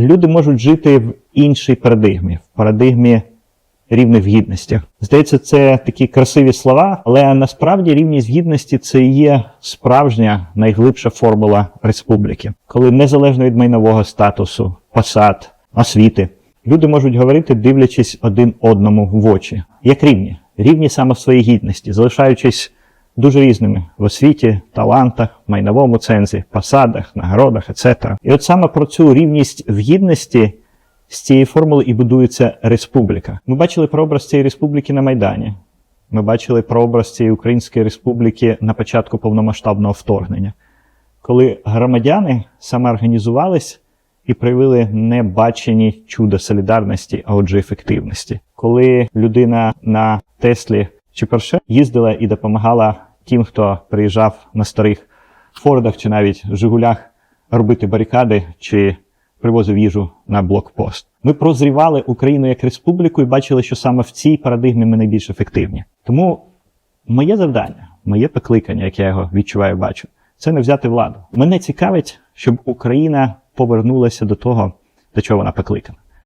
люди можуть жити в іншій парадигмі, в парадигмі рівних гідності. Здається, це такі красиві слова, але насправді рівність гідності це є справжня найглибша формула республіки, коли незалежно від майнового статусу, посад, освіти, люди можуть говорити, дивлячись один одному в очі, як рівні, рівні саме в своїй гідності, залишаючись дуже різними в освіті, талантах, майновому цензі, посадах, нагородах, etc. І от саме про цю рівність в гідності з цієї формули і будується республіка. Ми бачили прообраз цієї республіки на Майдані. Ми бачили прообраз цієї Української республіки на початку повномасштабного вторгнення, коли громадяни самоорганізувались і проявили небачені чуда солідарності, а отже, ефективності. Коли людина на Теслі чи Порше їздила і допомагала тим, хто приїжджав на старих Фордах чи навіть Жигулях робити барикади чи привозив їжу на блокпост. Ми прозрівали Україну як республіку і бачили, що саме в цій парадигмі ми найбільш ефективні. Тому моє завдання, моє покликання, як я його відчуваю, бачу, це не взяти владу. Мене цікавить, щоб Україна повернулася до того, до чого вона покликана.